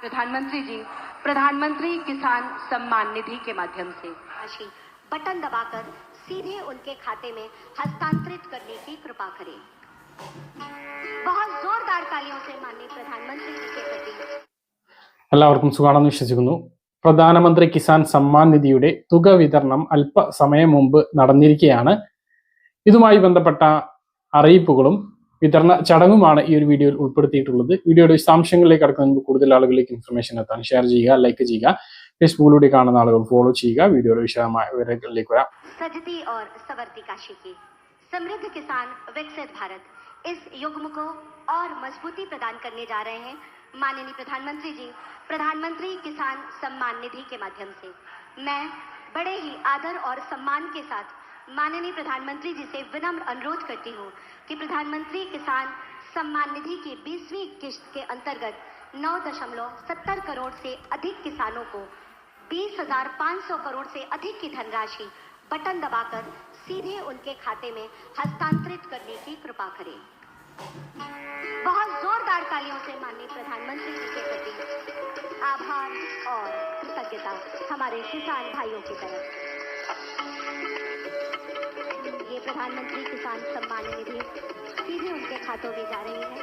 प्रधानमंत्री जी प्रधानमंत्री किसान सम्मान निधि के माध्यम से राशि बटन दबाकर सीधे उनके खाते में हस्तांतरित करने की कृपा करें बहुत जोरदार तालियों से माननीय प्रधानमंत्री जी के प्रति എല്ലാവർക്കും സുഖാണെന്ന് വിശ്വസിക്കുന്നു പ്രധാനമന്ത്രി കിസാൻ സമ്മാൻ നിധിയുടെ തുക വിതരണം അല്പസമയം മുമ്പ് നടന്നിരിക്കുകയാണ് ഇതുമായി ബന്ധപ്പെട്ട അറിയിപ്പുകളും വിതരണ ചടങ്ങുമാണ് ഈ ഒരു വീഡിയോയിൽ ഉൾപ്പെടുത്തിയിട്ടുള്ളത് വീഡിയോയുടെ വിശദാംശങ്ങളിലേക്ക് കടക്കുന്ന മുമ്പ് കൂടുതൽ ആളുകളിലേക്ക് ഇൻഫർമേഷൻ എത്താൻ ഷെയർ ചെയ്യുക ലൈക്ക് ചെയ്യുക ഫേസ്ബുക്കിലൂടെ കാണുന്ന ആളുകൾ ഫോളോ ചെയ്യുക വീഡിയോയുടെ വിശദമായ വിവരങ്ങളിലേക്ക് വരാം सजती और सवरती काशी की समृद्ध किसान विकसित भारत इस युग्म को और मजबूती प्रदान करने जा रहे हैं माननीय प्रधानमंत्री जी प्रधानमंत्री किसान सम्मान निधि के माध्यम से मैं बड़े ही आदर और सम्मान के साथ माननीय प्रधानमंत्री जी से विनम्र अनुरोध करती हूँ कि प्रधानमंत्री किसान सम्मान निधि की बीसवीं किश्त के अंतर्गत नौ दशमलव सत्तर करोड़ से अधिक किसानों को बीस हज़ार पाँच सौ करोड़ से अधिक की धनराशि बटन दबाकर सीधे उनके खाते में हस्तांतरित करने की कृपा करें। बहुत जोरदार तालियों से माननीय प्रधानमंत्री जी के प्रति आभार और कृतज्ञता हमारे किसान भाइयों की तरफ़। प्रधानमंत्री किसान सम्मान निधि सीधे उनके खातों में जा रही है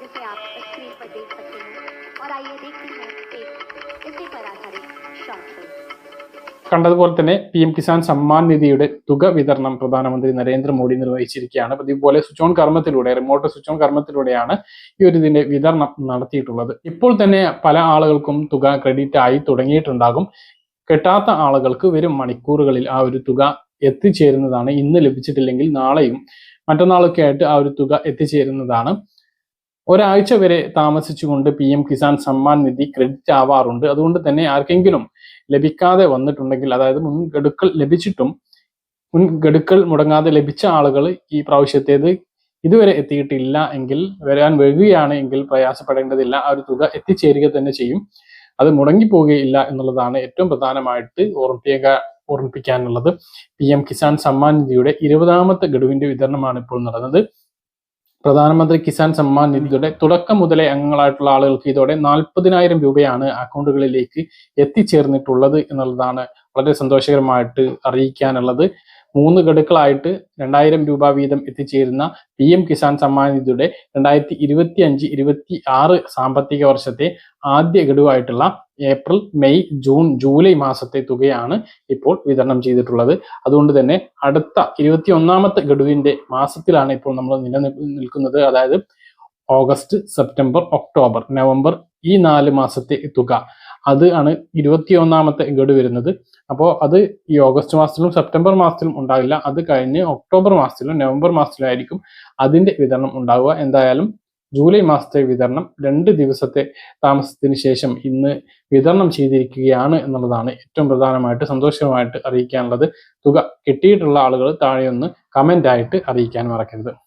जिसे आप स्क्रीन पर देख सकते हैं और आइए देखते हैं एक इसी पर आधारित शॉर्ट फिल्म കണ്ടതുപോലെ തന്നെ പി എം കിസാൻ സമ്മാൻ നിധിയുടെ തുക വിതരണം പ്രധാനമന്ത്രി നരേന്ദ്രമോദി നിർവഹിച്ചിരിക്കുകയാണ് പതിപോലെ സ്വിച്ച് ഓൺ കർമ്മത്തിലൂടെ റിമോട്ട് സ്വിച്ച് ഓൺ കർമ്മത്തിലൂടെയാണ് ഈ ഒരു ഇതിന്റെ വിതരണം നടത്തിയിട്ടുള്ളത് ഇപ്പോൾ തന്നെ പല ആളുകൾക്കും തുക ക്രെഡിറ്റ് ആയി തുടങ്ങിയിട്ടുണ്ടാകും കിട്ടാത്ത ആളുകൾക്ക് വരും മണിക്കൂറുകളിൽ ആ ഒരു തുക എത്തിച്ചേരുന്നതാണ്. ഇന്ന് ലഭിച്ചിട്ടില്ലെങ്കിൽ നാളെയും മറ്റന്നാളൊക്കെ ആയിട്ട് ആ ഒരു തുക എത്തിച്ചേരുന്നതാണ്. ഒരാഴ്ച വരെ താമസിച്ചുകൊണ്ട് P M Kisan Samman Nidhi credit ആവാറുണ്ട്. അതുകൊണ്ട് തന്നെ ആർക്കെങ്കിലും ലഭിക്കാതെ വന്നിട്ടുണ്ടെങ്കിൽ അതായത് മുൻഗഡുക്കൾ ലഭിച്ചിട്ടും മുൻഗഡുക്കൾ മുടങ്ങാതെ ലഭിച്ച ആളുകൾ ഈ പ്രാവശ്യത്തേത് ഇതുവരെ എത്തിയിട്ടില്ല എങ്കിൽ വരാൻ വരികയാണ് എങ്കിൽ പ്രയാസപ്പെടേണ്ടതില്ല. ആ ഒരു തുക എത്തിച്ചേരുക തന്നെ ചെയ്യും. അത് മുടങ്ങിപ്പോകുകയില്ല എന്നുള്ളതാണ് ഏറ്റവും പ്രധാനമായിട്ട് ഓർമ്മിപ്പിക്കുക ഓർമ്മിപ്പിക്കാനുള്ളത്. പി എം കിസാൻ സമ്മാൻ നിധിയുടെ ഇരുപതാമത്തെ ഗഡുവിന്റെ വിതരണമാണ് ഇപ്പോൾ നടന്നത്. പ്രധാനമന്ത്രി കിസാൻ സമ്മാൻ നിധിയുടെ തുടക്കം മുതലേ അംഗങ്ങളായിട്ടുള്ള ആളുകൾക്ക് ഇതോടെ നാൽപ്പതിനായിരം രൂപയാണ് അക്കൗണ്ടുകളിലേക്ക് എത്തിച്ചേർന്നിട്ടുള്ളത് എന്നുള്ളതാണ് വളരെ സന്തോഷകരമായിട്ട് അറിയിക്കാനുള്ളത്. മൂന്ന് ഗഡുക്കളായിട്ട് രണ്ടായിരം രൂപ വീതം എത്തിച്ചേരുന്ന പി എം കിസാൻ സമ്മാൻ നിധിയുടെ രണ്ടായിരത്തി ഇരുപത്തി അഞ്ച് ഇരുപത്തി ആറ് സാമ്പത്തിക വർഷത്തെ ആദ്യ ഗഡുവായിട്ടുള്ള ഏപ്രിൽ മെയ് ജൂൺ ജൂലൈ മാസത്തെ തുകയാണ് ഇപ്പോൾ വിതരണം ചെയ്തിട്ടുള്ളത്. അതുകൊണ്ട് തന്നെ അടുത്ത ഇരുപത്തി ഒന്നാമത്തെ ഗഡുവിന്റെ മാസത്തിലാണ് ഇപ്പോൾ നമ്മൾ നിലനിൽക്കുന്നത് അതായത് ഓഗസ്റ്റ് സെപ്റ്റംബർ ഒക്ടോബർ നവംബർ ഈ നാല് മാസത്തെ തുക. അത് ആണ് ഇരുപത്തി ഒന്നാമത്തെ ഗഡു വരുന്നത്. അപ്പോൾ അത് ഈ ഓഗസ്റ്റ് മാസത്തിലും സെപ്റ്റംബർ മാസത്തിലും ഉണ്ടാവില്ല. അത് കഴിഞ്ഞ് ഒക്ടോബർ മാസത്തിലും നവംബർ മാസത്തിലും ആയിരിക്കും അതിന്റെ വിതരണം ഉണ്ടാവുക. എന്തായാലും ജൂലൈ മാസത്തെ വിതരണം രണ്ട് ദിവസത്തെ താമസത്തിന് ശേഷം ഇന്ന് വിതരണം ചെയ്തിരിക്കുകയാണ് എന്നുള്ളതാണ് ഏറ്റവും പ്രധാനമായിട്ട് സന്തോഷകരമായിട്ട് അറിയിക്കാനുള്ളത്. തുക കിട്ടിയിട്ടുള്ള ആളുകൾ താഴെ ഒന്ന് കമന്റ് ആയിട്ട് അറിയിക്കാൻ മറക്കരുത്.